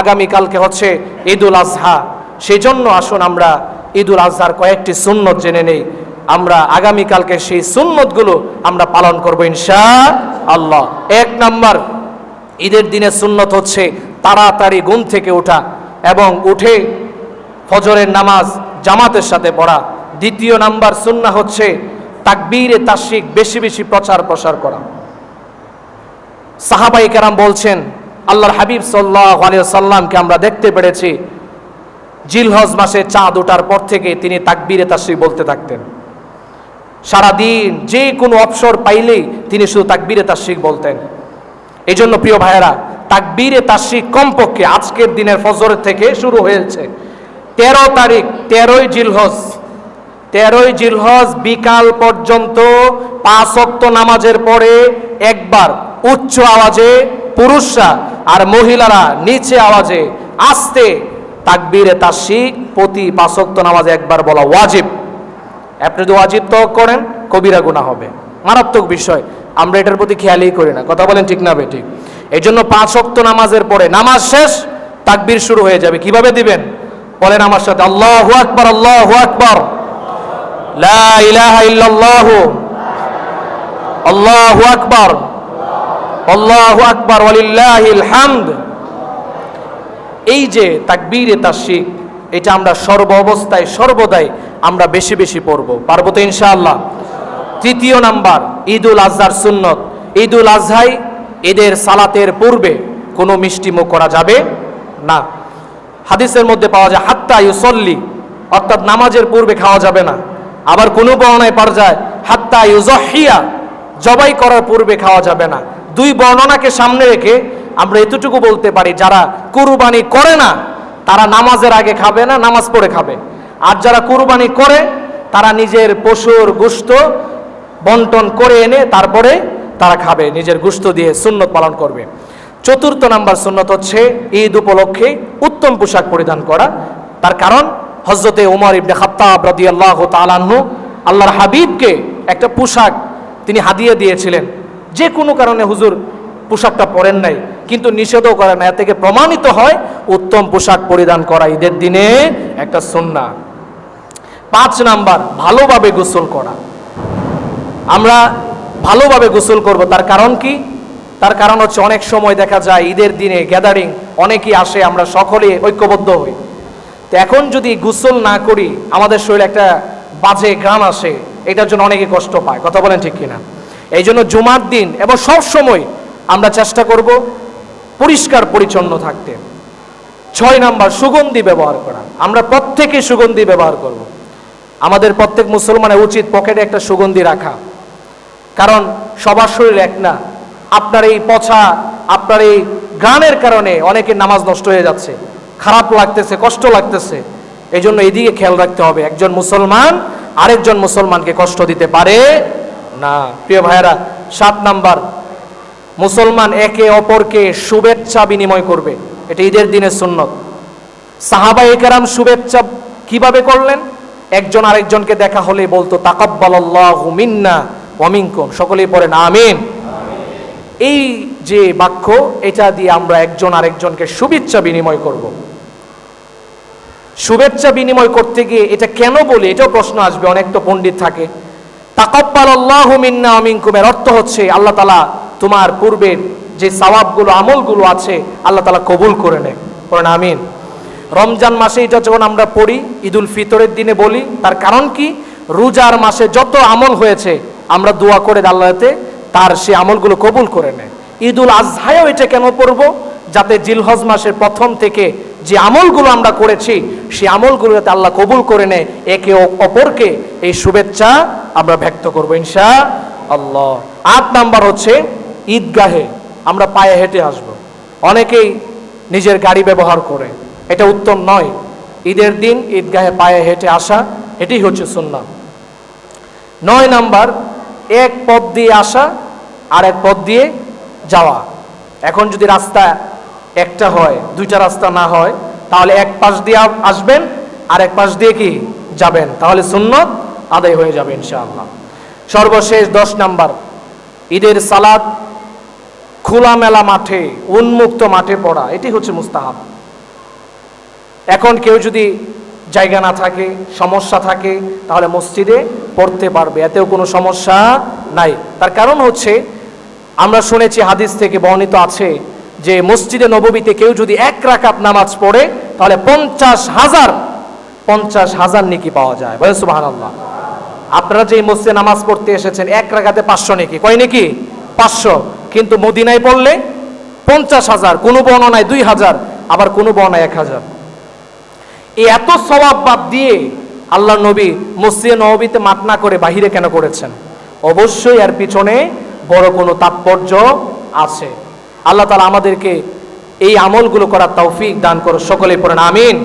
আগামীকালকে হচ্ছে ঈদুল আজহা। সেই জন্য আসুন আমরা ঈদুল আজহার কয়েকটি সুন্নত জেনে নেই। আমরা আগামীকালকে সেই সুন্নতগুলো আমরা পালন করব ইনশা আল্লাহ এক নাম্বার, ঈদের দিনে সুন্নত হচ্ছে তাড়াতাড়ি ঘুম থেকে ওঠা এবং উঠে ফজরের নামাজ জামাতের সাথে পড়া। দ্বিতীয় নাম্বার সুন্না হচ্ছে তাকবীরে তাসিক বেশি বেশি প্রচার প্রসার করা। সাহাবাই কেরাম বলছেন আল্লাহর হাবিব সাল্লাহ সাল্লামকে আমরা দেখতে পেরেছি। জিলহজ মাসে চাঁদ ওঠার পর থেকে তিনি তাকবীরে তাসিক বলতে থাকতেন। সারাদিন যে কোনো অবসর পাইলেই তিনি শুধু তাকবীরে তাসিক বলতেন। এই জন্য প্রিয় ভাইয়েরা, তাকবীরে তাসিক কমপক্ষে আজকের দিনের ফজর থেকে শুরু হয়েছে। তেরো তারিখ, তেরোই জিলহজ। তেরোই জিলহজ বিকাল পর্যন্ত পাঁচ অক্ত নামাজের পরে একবার উচ্চ আওয়াজে পুরুষরা আর মহিলারা নিচে আওয়াজে আস্তে তাকবীরে তাসিক প্রতি পাঁচ অক্ত নামাজে একবার বলা ওয়াজিব। আপনি যদি ওয়াজিব তো করেন, কবিরা গুণা হবে। মারাত্মক বিষয়। আমরা এটার প্রতি খেয়ালই করি না। কথা বলেন ঠিক না ঠিক এই জন্য পাঁচ অক্ত নামাজের পরে নামাজ শেষ, তাকবীর শুরু হয়ে যাবে। কীভাবে দিবেন? বলেন আমার সাথে, আল্লাহু আকবার আল্লাহু আকবার। লা ইলাহা ইল্লাল্লাহু। আল্লাহু আকবার। আল্লাহু আকবার, ওয়ালিল্লাহিল হামদ। এই যে তাকবীরে তাশিক এটা আমরা সর্ব অবস্থায়, সর্বদাই আমরা বেশি বেশি পড়ব। পারব তো ইনশাআল্লাহ? তৃতীয় নাম্বার, ঈদুল আজহার সুন্নত। ঈদুল আজহাই ঈদের সালাতের পূর্বে কোনো মিষ্টিমুখ করা যাবে না। হাদিসের মধ্যে পাওয়া যায়, হাত্তা ইউসল্লি, অর্থাৎ নামাজের পূর্বে খাওয়া যাবে না। আবার কোনো বর্ণনায় পাওয়া যায়, হাত্তা ইউজহিয়া জবাই করার পূর্বে খাওয়া যাবে না। দুই বর্ণনাকে সামনে রেখে আমরা এতটুকু বলতে পারি, যারা কুরবানি করে না, তারা নামাজের আগে খাবে না, নামাজ পড়ে খাবে। আর যারা কুরবানি করে, তারা নিজের পশুর গুস্ত বন্টন করে এনে তারপরে তারা খাবে, নিজের গুস্ত দিয়ে সুন্নত পালন করবে। চতুর্থ নাম্বার সুন্নত হচ্ছে ঈদ উপলক্ষে উত্তম পোশাক পরিধান করা। তার কারণ হজরতে উমর ইবনে খাত্তাব রাদিয়াল্লাহু তাআলাহু আল্লাহর হাবিবকে একটা পোশাক তিনি হাদিয়ে দিয়েছিলেন। যে কোনো কারণে হুজুর পোশাকটা পরেন নাই, কিন্তু নিষেধও করে না এ থেকে প্রমাণিত হয়, উত্তম পোশাক পরিধান করা ঈদের দিনে একটা সুন্না। পাঁচ নাম্বার, ভালোভাবে গোসল করা। আমরা ভালোভাবে গোসল করব, তার কারণ কি? তার কারণ হচ্ছে অনেক সময় দেখা যায় ঈদের দিনে গ্যাদারিং অনেকেই আসে, আমরা সকলে ঐক্যবদ্ধ হই। তো এখন যদি গোসল না করি, আমাদের শরীরে একটা বাজে গ্রাম আসে, এটার জন্য অনেকে কষ্ট পায়। কথা বলেন ঠিক কিনা? এই জন্য জুমার দিন এবং সব সময় আমরা চেষ্টা করব পরিষ্কার পরিচ্ছন্ন থাকতে। ছয় নাম্বার, সুগন্ধি ব্যবহার করা। আমরা প্রত্যেকে সুগন্ধি ব্যবহার করব। আমাদের প্রত্যেক মুসলমানের উচিত পকেটে একটা সুগন্ধি রাখা। কারণ সবার শরীর এক না। আপনার এই পছা আপনার এই গানের কারণে অনেকের নামাজ নষ্ট হয়ে যাচ্ছে। খারাপ লাগতেছে, কষ্ট লাগতেছে। এই জন্য এদিকে খেয়াল রাখতে হবে। একজন মুসলমান আরেকজন মুসলমানকে কষ্ট দিতে পারে না, প্রিয় ভাইয়েরা, সাত নাম্বার, মুসলমান একে অপরকে শুভেচ্ছা বিনিময় করবে। এটা ঈদের দিনের সুন্নত। সাহাবা একরাম শুভেচ্ছা কীভাবে করলেন? একজন আরেকজনকে দেখা হলে বলতো ওয়ামিনকুম সকলেই পড়েন, আমিন। এই যে বাক্য, এটা দিয়ে আমরা একজন আরেকজনকে শুভেচ্ছা বিনিময় করব। শুভেচ্ছা বিনিময় করতে গিয়ে এটা কেন বলি? এটাও প্রশ্ন আসবে, অনেক তো পণ্ডিত থাকে। তাকব্বাল আল্লাহ মিন্না অমিনকুমের অর্থ হচ্ছে আল্লাহ তালা তোমার পূর্বের যে সওয়াবগুলো, আমলগুলো আছে, আল্লাহ তালা কবুল করে নেয়। করেন আমিন। রমজান মাসে এটা যখন আমরা পড়ি, ঈদুল ফিতরের দিনে বলি, তার কারণ কি? রোজার মাসে যত আমল হয়েছে, আমরা দোয়া করে আল্লাহতে তার সে আমলগুলো কবুল করে নেয়। ঈদুল আজহায়ও এটা কেন পড়ব? যাতে জিলহজ মাসের প্রথম থেকে যে আমলগুলো আমরা করেছি, সেই আমলগুলো যাতে আল্লাহ কবুল করে নেয়, একে অপরকে এই শুভেচ্ছা আমরা ব্যক্ত করব ইনশা আল্লাহ আট নাম্বার হচ্ছে ঈদগাহে আমরা পায়ে হেঁটে আসব। অনেকেই নিজের গাড়ি ব্যবহার করে। এটা উত্তম নয়। ঈদের দিন ঈদগাহে পায়ে হেঁটে আসা, এটাই হচ্ছে সুন্নাহ। নয় নাম্বার, এক পথ দিয়ে আসা আর এক পথ দিয়ে যাওয়া। এখন যদি রাস্তা একটা হয়, দুইটা রাস্তা না হয়, তাহলে এক পাশ দিয়ে আসবেন আর এক পাশ দিয়ে কি যাবেন? তাহলে সুন্নত আদায় হয়ে যাবে ইনশাআল্লাহ। সর্বশেষ দশ নাম্বার, ঈদের সালাদ খোলামেলা মাঠে, উন্মুক্ত মাঠে পড়া, এটি হচ্ছে মুস্তাহাব। এখন কেউ যদি জায়গা না থাকে, সমস্যা থাকে, তাহলে মসজিদে পড়তে পারবে, এতেও কোনো সমস্যা নাই। তার কারণ হচ্ছে, আমরা শুনেছি হাদিস থেকে বর্ণিত আছে যে মসজিদে নববীতে কেউ যদি এক রাকাত নামাজ পড়ে, তাহলে পঞ্চাশ হাজার পঞ্চাশ হাজার নেকি পাওয়া যায়। বলেন সুবাহ আল্লাহ আপনারা যে মসজিদে নামাজ পড়তে এসেছেন, এক রাকাতে পাঁচশো নেকি। কয় নাকি? পাঁচশো। কিন্তু মদিনায় পড়লে পঞ্চাশ হাজার, কোনো বর্ণনায় দুই হাজার, আবার কোনো বর্ণায় এক হাজার। এই এত সবাব বাদ দিয়ে আল্লাহ নবী মসজিদে নবীতে মাত না করে বাহিরে কেন করেছেন? অবশ্যই এর পিছনে বড় কোনো তাৎপর্য আছে। আল্লাহ তালা আমাদেরকে এই আমলগুলো করার তৌফিক দান করো সকলে পড়েন আমিন।